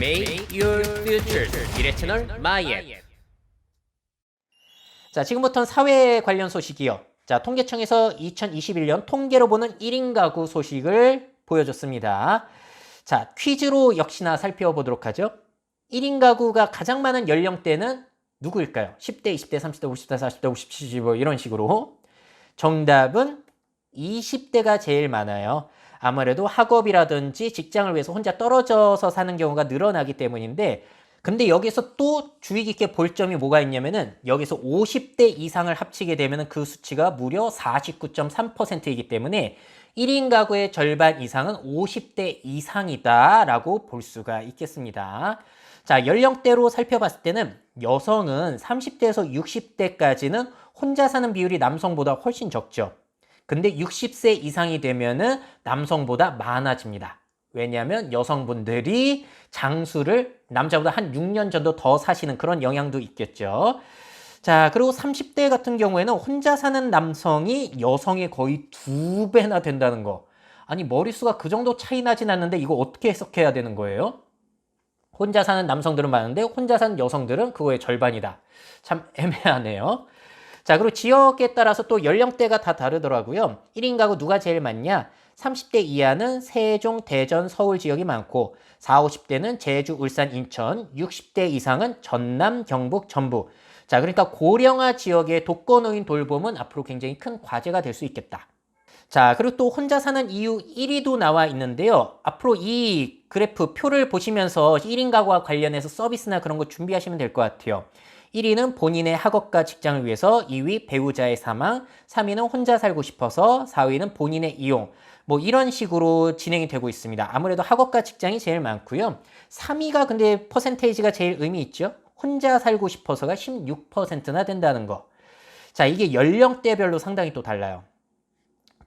Make your future 미래 채널 마이앱 자 지금부터는 사회 관련 소식이요. 자 통계청에서 2021년 통계로 보는 1인 가구 소식을 보여줬습니다. 자 퀴즈로 역시나 살펴보도록 하죠. 1인 가구가 가장 많은 연령대는 누구일까요? 10대, 20대, 30대, 50대, 40대, 50, 70, 뭐 이런 식으로. 정답은 20대가 제일 많아요. 아무래도 학업이라든지 직장을 위해서 혼자 떨어져서 사는 경우가 늘어나기 때문인데 근데 여기서 또 주의 깊게 볼 점이 뭐가 있냐면은 여기서 50대 이상을 합치게 되면은 그 수치가 무려 49.3%이기 때문에 1인 가구의 절반 이상은 50대 이상이다라고 볼 수가 있겠습니다. 자, 연령대로 살펴봤을 때는 여성은 30대에서 60대까지는 혼자 사는 비율이 남성보다 훨씬 적죠. 근데 60세 이상이 되면은 남성보다 많아집니다. 왜냐하면 여성분들이 장수를 남자보다 한 6년 정도 더 사시는 그런 영향도 있겠죠. 자, 그리고 30대 같은 경우에는 혼자 사는 남성이 여성의 거의 두 배나 된다는 거. 아니, 머릿수가 그 정도 차이 나진 않는데 이거 어떻게 해석해야 되는 거예요? 혼자 사는 남성들은 많은데 혼자 사는 여성들은 그거의 절반이다. 참 애매하네요. 자, 그리고 지역에 따라서 또 연령대가 다 다르더라고요. 1인 가구 누가 제일 많냐? 30대 이하는 세종, 대전, 서울 지역이 많고 40, 50대는 제주, 울산, 인천, 60대 이상은 전남, 경북, 전북. 자, 그러니까 고령화 지역의 독거노인 돌봄은 앞으로 굉장히 큰 과제가 될 수 있겠다. 자, 그리고 또 혼자 사는 이유 1위도 나와 있는데요. 앞으로 이 그래프 표를 보시면서 1인 가구와 관련해서 서비스나 그런 거 준비하시면 될 것 같아요. 1위는 본인의 학업과 직장을 위해서, 2위 배우자의 사망, 3위는 혼자 살고 싶어서, 4위는 본인의 이용. 뭐 이런 식으로 진행이 되고 있습니다. 아무래도 학업과 직장이 제일 많고요. 3위가 근데 퍼센테이지가 제일 의미 있죠. 혼자 살고 싶어서가 16%나 된다는 거. 자, 이게 연령대별로 상당히 또 달라요.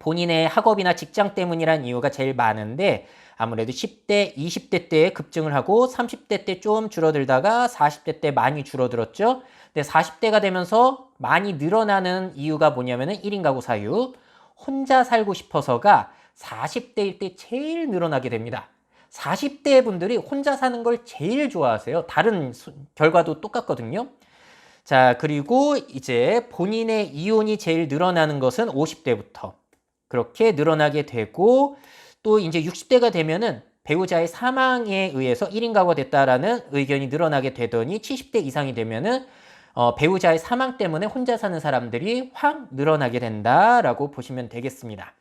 본인의 학업이나 직장 때문이란 이유가 제일 많은데 아무래도 10대, 20대 때 급증을 하고 30대 때 좀 줄어들다가 40대 때 많이 줄어들었죠. 근데 40대가 되면서 많이 늘어나는 이유가 뭐냐면은 1인 가구 사유. 혼자 살고 싶어서가 40대일 때 제일 늘어나게 됩니다. 40대 분들이 혼자 사는 걸 제일 좋아하세요. 다른 수, 결과도 똑같거든요. 자, 그리고 이제 본인의 이혼이 제일 늘어나는 것은 50대부터. 그렇게 늘어나게 되고 또 이제 60대가 되면은 배우자의 사망에 의해서 1인 가구가 됐다라는 의견이 늘어나게 되더니 70대 이상이 되면은 어, 배우자의 사망 때문에 혼자 사는 사람들이 확 늘어나게 된다라고 보시면 되겠습니다.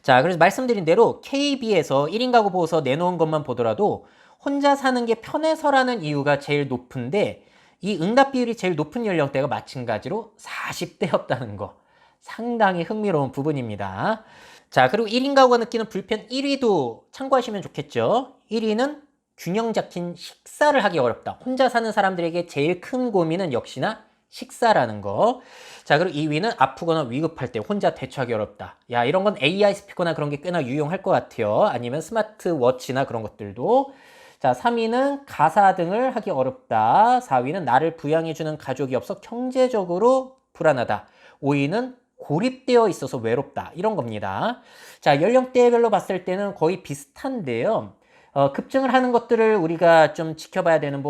자, 그래서 말씀드린 대로 KB에서 1인 가구 보고서 내놓은 것만 보더라도 혼자 사는 게 편해서라는 이유가 제일 높은데 이 응답 비율이 제일 높은 연령대가 마찬가지로 40대였다는 거. 상당히 흥미로운 부분입니다. 자, 그리고 1인 가구가 느끼는 불편 1위도 참고하시면 좋겠죠. 1위는 균형 잡힌 식사를 하기 어렵다. 혼자 사는 사람들에게 제일 큰 고민은 역시나 식사라는 거. 자, 그리고 2위는 아프거나 위급할 때 혼자 대처하기 어렵다. 야, 이런 건 AI 스피커나 그런 게 꽤나 유용할 것 같아요. 아니면 스마트워치나 그런 것들도. 자, 3위는 가사 등을 하기 어렵다. 4위는 나를 부양해주는 가족이 없어 경제적으로 불안하다. 5위는 고립되어 있어서 외롭다. 이런 겁니다. 자, 연령대별로 봤을 때는 거의 비슷한데요. 어, 급증을 하는 것들을 우리가 좀 지켜봐야 되는,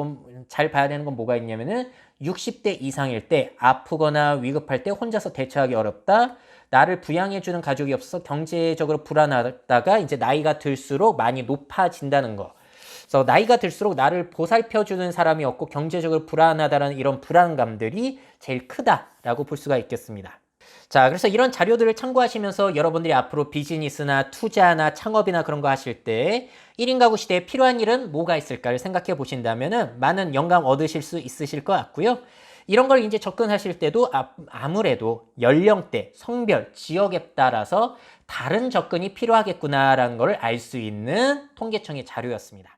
잘 봐야 되는 건 뭐가 있냐면은 60대 이상일 때 아프거나 위급할 때 혼자서 대처하기 어렵다. 나를 부양해주는 가족이 없어서 경제적으로 불안하다가 이제 나이가 들수록 많이 높아진다는 거. 그래서 나이가 들수록 나를 보살펴주는 사람이 없고 경제적으로 불안하다는 이런 불안감들이 제일 크다라고 볼 수가 있겠습니다. 자, 그래서 이런 자료들을 참고하시면서 여러분들이 앞으로 비즈니스나 투자나 창업이나 그런 거 하실 때 1인 가구 시대에 필요한 일은 뭐가 있을까를 생각해 보신다면 많은 영감 얻으실 수 있으실 것 같고요. 이런 걸 이제 접근하실 때도 아무래도 연령대, 성별, 지역에 따라서 다른 접근이 필요하겠구나라는 걸 알 수 있는 통계청의 자료였습니다.